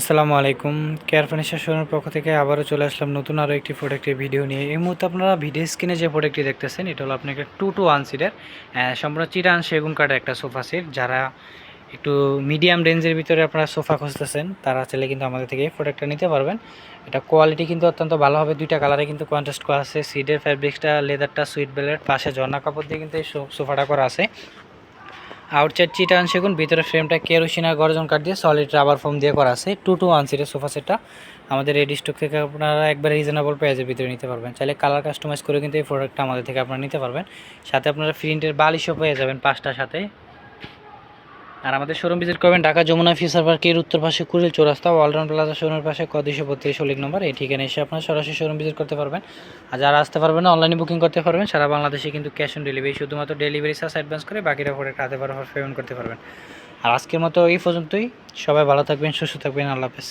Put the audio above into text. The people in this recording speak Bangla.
আসসালামু আলাইকুম। কেয়ার ফার্নিচার শোরুমের পক্ষ থেকে আবারও চলে আসলাম নতুন আরও একটি প্রোডাক্টের ভিডিও নিয়ে। এই মুহূর্তে আপনারা ভিডিও স্ক্রিনে যে প্রোডাক্টটি দেখতেছেন, এটা হলো আপনাকে টু টু ওয়ান সিটের সম্পূর্ণ চিরান সেগুন কাঠের একটা সোফা সেট যারা একটু মিডিয়াম রেঞ্জের ভিতরে আপনারা সোফা খুঁজতেছেন, তারা চাইলে কিন্তু আমাদের থেকে এই প্রোডাক্টটা নিতে পারবেন। এটা কোয়ালিটি কিন্তু অত্যন্ত ভালো হবে। দুইটা কালারে কিন্তু কন্ট্রাস্ট করা আছে। সিটের ফ্যাব্রিক্সটা লেদারটা সুইট বেলের পাশে ঝর্ণা কাপড় দিয়ে কিন্তু এই সোফাটা করা আছে। আউটসাইড চিটান সেগুন, ভিতরে ফ্রেমটা কেরোসিনা গর্জন কাট দিয়ে সলিড রাবার ফোম দিয়ে করা আছে। টু টু ওয়ান সিটের সোফা সেটটা আমাদের রেডি স্টক থেকে আপনারা একবার রিজনেবল প্রাইসের ভিতরে নিতে পারবেন। চাইলে কালার কাস্টমাইজ করে কিন্তু এই প্রোডাক্টটা আমাদের থেকে আপনারা নিতে পারবেন। সাথে আপনারা প্রিন্টের বালিশও পেয়ে যাবেন পাঁচটার সাথে। আর আমাদের শোরুম ভিজিট করবেন ঢাকা যমুনা ফিসার পার্কের উত্তর পাশে কুড়িল চৌরাস্তা ওয়ালরাউন্ড প্লাজা শোরুমের পাশে কদিশো বত্রিশ লিখ নম্বর এই ঠিকানা এসে আপনারা সরাসরি শোরুম ভিজিট করতে পারবেন। আর যারা আসতে পারবেন না অনলাইনে বুকিং করতে পারবেন, সারা বাংলাদেশে কিন্তু ক্যাশ অন ডেলিভারি শুধুমাত্র ডেলিভারি চার্জ অ্যাডভান্স করে বাকিরা প্রোডাক্ট হাতে পারে পেমেন্ট করতে পারবেন। আর আজকের মতো এই পর্যন্তই। সবাই ভালো থাকবেন, সুস্থ থাকবেন, আল্লাহ হাফেজ।